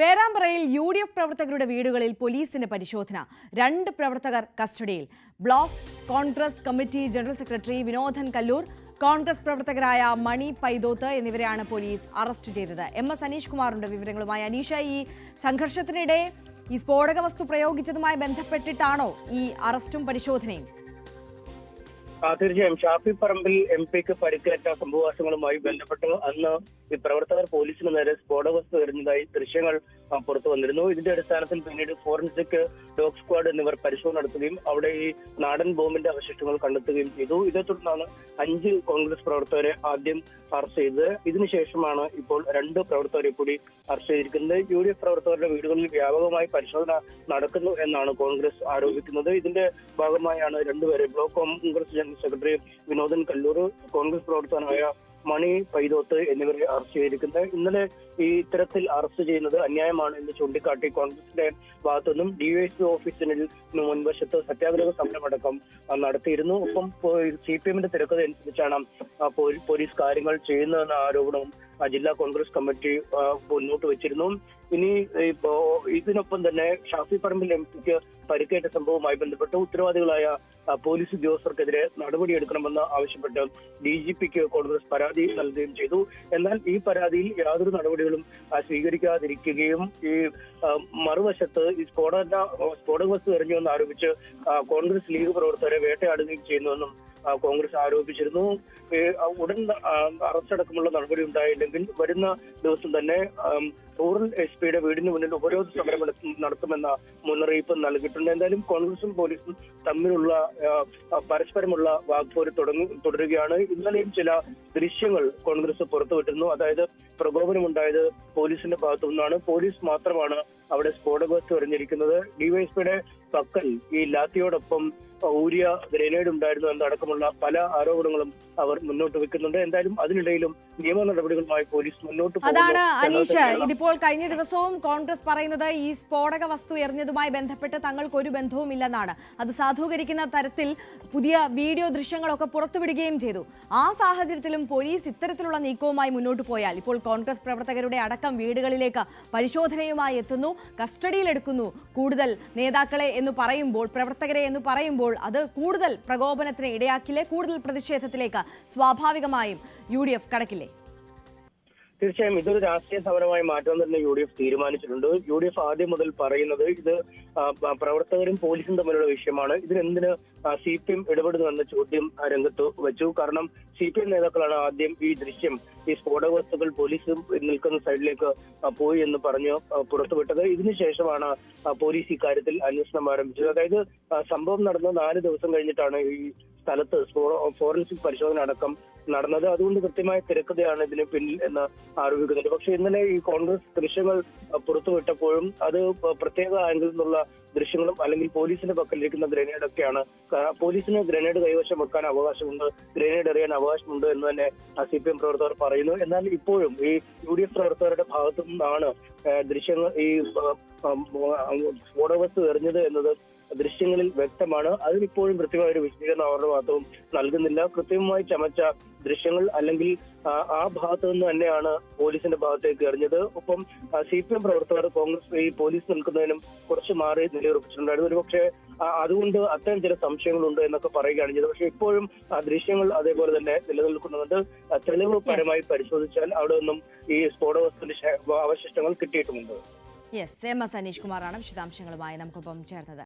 പേരാമ്പ്രയിൽ U D F പ്രവർത്തകരുടെ വീടുകളിൽ പോലീസിന്റെ പരിശോധന. രണ്ട് പ്രവർത്തകർ കസ്റ്റഡിയിൽ. Block Congress committee general secretary Vinodan Kallur Congress പ്രവർത്തകരായ മണി പൈതോത്ത് എന്നിവരെയാണ് പോലീസ് അറസ്റ്റ് ചെയ്തത്. എം എസ് അനീഷ് കുമാറിന്റെ വിവരങ്ങളുമായി അനീഷ ഈ സംഘർഷത്തിനിടെ ഈ സ്ഫോടക വസ്തു പ്രയോഗിച്ചതുമായി ബന്ധപ്പെട്ടിട്ടാണോ ഈ അറസ്റ്റും പരിശോധനയും? തീർച്ചയായും. ഷാഫി പറമ്പിൽ എം പിക്ക് പരിക്കേറ്റ സംഭവവാസങ്ങളുമായി ബന്ധപ്പെട്ട് അന്ന് ഈ പ്രവർത്തകർ പോലീസിന് നേരെ സ്ഫോടകവസ്തു എറിഞ്ഞതായി ദൃശ്യങ്ങൾ പുറത്തു വന്നിരുന്നു. ഇതിന്റെ അടിസ്ഥാനത്തിൽ പിന്നീട് ഫോറൻസിക് ഡോഗ് സ്ക്വാഡ് എന്നിവർ പരിശോധന നടത്തുകയും അവിടെ ഈ നാടൻ ബോംബിന്റെ അവശിഷ്ടങ്ങൾ കണ്ടെത്തുകയും ചെയ്തു. ഇതേ തുടർന്നാണ് അഞ്ച് കോൺഗ്രസ് പ്രവർത്തകരെ ആദ്യം അറസ്റ്റ് ചെയ്തത്. ഇതിനുശേഷമാണ് ഇപ്പോൾ രണ്ട് പ്രവർത്തകരെ കൂടി അറസ്റ്റ് ചെയ്തിരിക്കുന്നത്. യു ഡി എഫ് പ്രവർത്തകരുടെ വീടുകളിൽ വ്യാപകമായി പരിശോധന നടക്കുന്നു എന്നാണ് കോൺഗ്രസ് ആരോപിക്കുന്നത്. ഇതിന്റെ ഭാഗമായാണ് രണ്ടുപേരെ block Congress general secretary Vinodan Kallur Congress പ്രവർത്തകനായ മണി പൈതോത്ത് എന്നിവരെ അറസ്റ്റ് ചെയ്തിരിക്കുന്നത്. ഇന്നലെ ഈ ഇത്തരത്തിൽ അറസ്റ്റ് ചെയ്യുന്നത് അന്യായമാണ് എന്ന് ചൂണ്ടിക്കാട്ടി കോൺഗ്രസിന്റെ ഭാഗത്തുനിന്നും ഡിവൈഎസ്പി ഓഫീസിനിൽ മുൻവശത്ത് സത്യാഗ്രഹ സമരമടക്കം നടത്തിയിരുന്നു. ഒപ്പം സി പി എമ്മിന്റെ തിരക്കഥ അനുസരിച്ചാണ് പോലീസ് കാര്യങ്ങൾ ചെയ്യുന്നതെന്ന ആരോപണവും ജില്ലാ കോൺഗ്രസ് കമ്മിറ്റി മുന്നോട്ട് വെച്ചിരുന്നു. ഇനി ഇതിനൊപ്പം തന്നെ ഷാഫി പറമ്പിൽ എം പിക്ക് പരിക്കേറ്റ സംഭവവുമായി ബന്ധപ്പെട്ട് ഉത്തരവാദികളായ പോലീസ് ഉദ്യോഗസ്ഥർക്കെതിരെ നടപടിയെടുക്കണമെന്ന് ആവശ്യപ്പെട്ട് ഡി ജി പിക്ക് കോൺഗ്രസ് പരാതി നൽകുകയും ചെയ്തു. എന്നാൽ ഈ പരാതിയിൽ യാതൊരു നടപടികളും സ്വീകരിക്കാതിരിക്കുകയും ഈ മറുവശത്ത് ഈ സ്ഫോടന സ്ഫോടക വസ്തു എറിഞ്ഞുവെന്ന് ആരോപിച്ച് കോൺഗ്രസ് ലീഗ് പ്രവർത്തകരെ വേട്ടയാടുകയും ചെയ്യുന്നുവെന്നും കോൺഗ്രസ് ആരോപിച്ചിരുന്നു. ഉടൻ അറസ്റ്റടക്കമുള്ള അറസ്റ്റ് നടപടി ഉണ്ടായില്ലെങ്കിൽ വരുന്ന ദിവസം തന്നെ റൂറൽ എസ് പിയുടെ വീടിന് മുന്നിൽ ഉപരോധ സമരം നടത്തുമെന്ന മുന്നറിയിപ്പ് നൽകിയിട്ടുണ്ട്. എന്തായാലും കോൺഗ്രസും പോലീസും തമ്മിലുള്ള പരസ്പരമുള്ള വാഗ്പോര് തുടങ്ങി തുടരുകയാണ്. ഇന്നലെയും ചില ദൃശ്യങ്ങൾ കോൺഗ്രസ് പുറത്തുവിട്ടിരുന്നു. അതായത് പ്രകോപനമുണ്ടായത് പോലീസിന്റെ ഭാഗത്തു നിന്നാണ് പോലീസ് മാത്രമാണ് അവിടെ സ്ഫോടക വസ്തു എറിഞ്ഞിരിക്കുന്നത്. ഡിവൈഎസ്പിയുടെ പക്കൽ ഈ ലാത്തിയോടൊപ്പം ഊരിയ ഗ്രനേഡ് ഉണ്ടായിരുന്നു എന്നടക്കമുള്ള പല ആരോപണങ്ങളും അവർ മുന്നോട്ട് വെക്കുന്നുണ്ട്. എന്തായാലും അതിനിടയിലും നിയമ നടപടികളുമായി പോലീസ് മുന്നോട്ട് അതാണ് അനീഷ് ഇതിപ്പോൾ കഴിഞ്ഞ ദിവസവും കോൺഗ്രസ് പറയുന്നത് ഈ സ്ഫോടക വസ്തു എറിഞ്ഞതുമായി ബന്ധപ്പെട്ട് തങ്ങൾക്ക് ഒരു ബന്ധവുമില്ലെന്നാണ് അത് സാധൂകരിക്കുന്ന തരത്തിൽ പുതിയ വീഡിയോ ദൃശ്യങ്ങളൊക്കെ പുറത്തുവിടുകയും ചെയ്തു. ആ സാഹചര്യത്തിലും പോലീസ് ഇത്തരത്തിലുള്ള നീക്കവുമായി മുന്നോട്ട് പോയാൽ ഇപ്പോൾ കോൺഗ്രസ് പ്രവർത്തകരുടെ അടക്കം വീടുകളിലേക്ക് പരിശോധനയുമായി എത്തുന്നു. കസ്റ്റഡിയിലെടുക്കുന്നു. കൂടുതൽ നേതാക്കളെ എന്ന് പറയുമ്പോൾ പ്രവർത്തകരെ എന്ന് പറയുമ്പോൾ അത് കൂടുതൽ പ്രകോപനത്തിന് ഇടയാക്കില്ലേ? കൂടുതൽ പ്രതിഷേധത്തിലേക്ക് സ്വാഭാവികമായും യു കടക്കില്ലേ? തീർച്ചയായും ഇതൊരു രാഷ്ട്രീയ സമരമായി മാറ്റാൻ തന്നെ യു ഡി എഫ് തീരുമാനിച്ചിട്ടുണ്ട്. യു ഡി എഫ് ആദ്യം മുതൽ പറയുന്നത് ഇത് പ്രവർത്തകരും പോലീസും തമ്മിലുള്ള വിഷയമാണ്. ഇതിനെന്തിന് സി പി എം ഇടപെടുന്നു എന്ന ചോദ്യം രംഗത്ത് വെച്ചു. കാരണം സി പി എം നേതാക്കളാണ് ആദ്യം ഈ ദൃശ്യം ഈ സ്ഫോടക വസ്തുക്കൾ പോലീസ് നിൽക്കുന്ന സൈഡിലേക്ക് പോയി എന്ന് പറഞ്ഞ് പുറത്തുവിട്ടത്. ഇതിനുശേഷമാണ് പോലീസ് ഇക്കാര്യത്തിൽ അന്വേഷണം ആരംഭിച്ചത്. അതായത് സംഭവം നടന്ന നാല് ദിവസം കഴിഞ്ഞിട്ടാണ് ഈ സ്ഥലത്ത് ഫോറൻസിക് പരിശോധന അടക്കം നടന്നത്. അതുകൊണ്ട് കൃത്യമായ തിരക്കഥയാണ് ഇതിന് പിന്നിൽ എന്ന് ആരോപിക്കുന്നുണ്ട്. പക്ഷെ ഇന്നലെ ഈ കോൺഗ്രസ് ദൃശ്യങ്ങൾ പുറത്തുവിട്ടപ്പോഴും അത് പ്രത്യേക ആംഗിളിൽ നിന്നുള്ള ദൃശ്യങ്ങളും അല്ലെങ്കിൽ പോലീസിന്റെ പക്കലിരിക്കുന്ന ഗ്രനേഡ് ഒക്കെയാണ്. പോലീസിന് ഗ്രനേഡ് കൈവശം വെക്കാൻ അവകാശമുണ്ട്. ഗ്രനേഡ് എറിയാൻ അവകാശമുണ്ട് എന്ന് തന്നെ സി പി എം പ്രവർത്തകർ പറയുന്നു. എന്നാൽ ഇപ്പോഴും ഈ യു ഡി എഫ് പ്രവർത്തകരുടെ ഭാഗത്തു നിന്നാണ് ദൃശ്യങ്ങൾ ഈ ബസ് എറിഞ്ഞത് എന്നത് ദൃശ്യങ്ങളിൽ വ്യക്തമാണ്. അതിനിപ്പോഴും കൃത്യമായ ഒരു വിശദീകരണം അവരുടെ ഭാഗത്തും നൽകുന്നില്ല. കൃത്യമായി ചമച്ച ദൃശ്യങ്ങൾ അല്ലെങ്കിൽ ആ, ഭാഗത്ത് നിന്ന് തന്നെയാണ് പോലീസിന്റെ ഭാഗത്തേക്ക് എറിഞ്ഞത്. ഒപ്പം സി പി എം പ്രവർത്തകർ കോൺഗ്രസ് ഈ പോലീസ് നിൽക്കുന്നതിനും കുറച്ച് മാറി നിലയുറപ്പിച്ചിട്ടുണ്ടായിരുന്നു ഒരുപക്ഷെ അതുകൊണ്ട് അത്തരം ചില സംശയങ്ങളുണ്ട് എന്നൊക്കെ പറയുകയാണ് ചെയ്തത്. പക്ഷെ ഇപ്പോഴും ആ ദൃശ്യങ്ങൾ അതേപോലെ തന്നെ നിലനിൽക്കുന്നുണ്ട്. തെളിവ് പരമായി പരിശോധിച്ചാൽ അവിടെ നിന്നും ഈ സ്ഫോട വസ്തുവിന്റെ അവശിഷ്ടങ്ങൾ കിട്ടിയിട്ടുമുണ്ട്. യെസ് എം എസ് അനീഷ് കുമാറാണ് വിശദാംശങ്ങളുമായി നമുക്കൊപ്പം ചേർന്നത്.